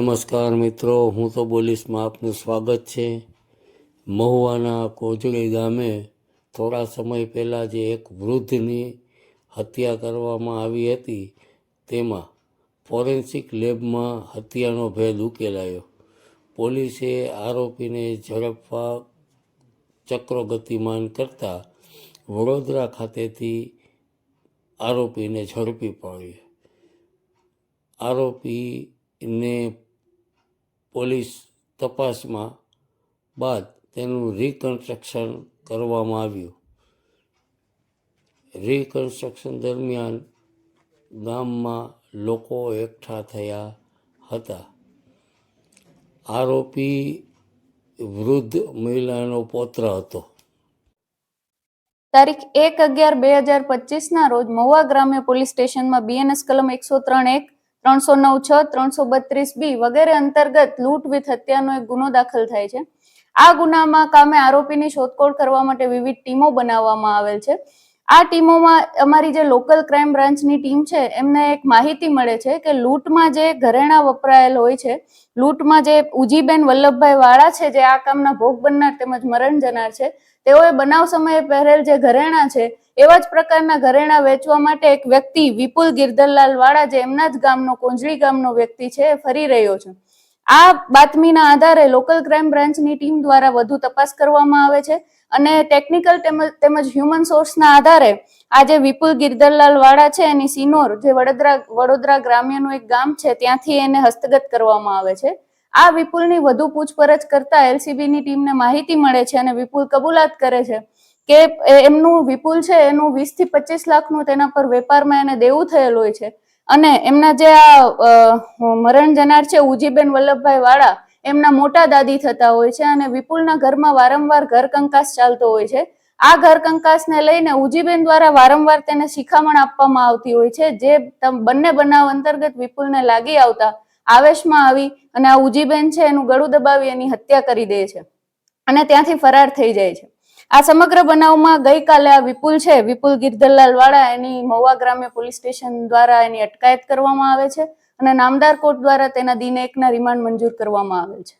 નમસ્કાર મિત્રો, હું તો બોલીશમાં આપનું સ્વાગત છે. મહુવાના કોજળી ગામે થોડા સમય પહેલાં જે એક વૃદ્ધની હત્યા કરવામાં આવી હતી, તેમાં ફોરેન્સિક લેબમાં હત્યાનો ભેદ ઉકેલાયો. પોલીસે આરોપીને ઝડપવા ચક્રો ગતિમાન કરતા વડોદરા ખાતેથી આરોપીને ઝડપી પાડ્યો. આરોપીને પોલીસ તપાસમાં બાદ તેનું રિકન્સ્ટ્રક્શન કરવામાં આવ્યું. રિકન્સ્ટ્રક્શન દરમિયાન ગામમાં લોકો એકઠા થયા હતા. આરોપી વૃદ્ધ મહિલાનો પૌત્ર હતો. તારીખ એક અગિયાર બે હજાર પચીસના રોજ મહુવા ગ્રામ્ય પોલીસ સ્ટેશનમાં બીએનએસ કલમ એકસો ત્રણ એક ત્રણસો નવ છ, ત્રણસો બત્રીસ બી વગેરે અંતર્ગત લૂંટ વિથ હત્યાનો એક ગુનો દાખલ થાય છે. આ ગુનામાં કામે આરોપીની શોધખોળ કરવા માટે વિવિધ ટીમો બનાવવામાં આવેલ છે. આ ટીમોમાં અમારી જે લોકલ ક્રાઇમ બ્રાન્ચની ટીમ છે, એમને એક માહિતી મળે છે કે લૂંટમાં જે ઘરેણા વપરાયેલ હોય છે, લૂંટમાં જે ઉજીબેન વલ્લભભાઈ વાળા છે, જે આ કામના ભોગ બનનાર તેમજ મરણ જનાર છે, તેઓએ બનાવ સમયે પહેરેલ જે ઘરેણા છે, એવા જ પ્રકારના ઘરેણા વેચવા માટે એક વ્યક્તિ વિપુલ ગિરધરલાલ વાળા, જે એમના જ ગામનો કોંજળી ગામનો વ્યક્તિ છે, એ ફરી રહ્યો છે. આ બાતમીના આધારે લોકલ ક્રાઇમ બ્રાન્ચની ટીમ દ્વારા વધુ તપાસ કરવામાં આવે છે અને ટેકનિકલ તેમજ હ્યુમન સોર્સના આધારે આ જે વિપુલ ગિરધરલાલ વાળા છે એની સિનોર, જે વડોદરા વડોદરા ગ્રામ્યનું એક ગામ છે, ત્યાંથી એને હસ્તગત કરવામાં આવે છે. આ વિપુલની વધુ પૂછપરછ કરતા એલસીબીની ટીમને માહિતી મળે છે અને વિપુલ કબૂલાત કરે છે કે એમનું વિપુલ છે, એનું વીસથી પચીસ લાખનું તેના પર વેપારમાં એને દેવું થયેલ હોય છે. અને એમના જે આ મરણ જનાર છે ઉજીબેન વલ્લભભાઈ વાળા, એમના મોટા દાદી થતા હોય છે અને વિપુલના ઘરમાં વારંવાર ઘર કંકાસ ચાલતો હોય છે. આ ઘર કંકાસને લઈને ઉજીબેન દ્વારા વારંવાર તેને શિખામણ આપવામાં આવતી હોય છે, જે બંને બનાવ અંતર્ગત વિપુલને લાગી આવતા આવેશમાં આવી અને આ ઉજીબેન છે એનું ગળું દબાવી એની હત્યા કરી દે છે. અને ત્યાંથી ફરાર થઈ જાય છે. આ સમગ્ર બનાવમાં ગઈકાલે આ વિપુલ છે. વિપુલ ગિરધરલાલ વાળા એની મહુવા ગ્રામ્ય પોલીસ સ્ટેશન દ્વારા એની અટકાયત કરવામાં આવે છે અને નામદાર કોર્ટ દ્વારા તેના દિન એકના રિમાન્ડ મંજૂર કરવામાં આવેલ છે.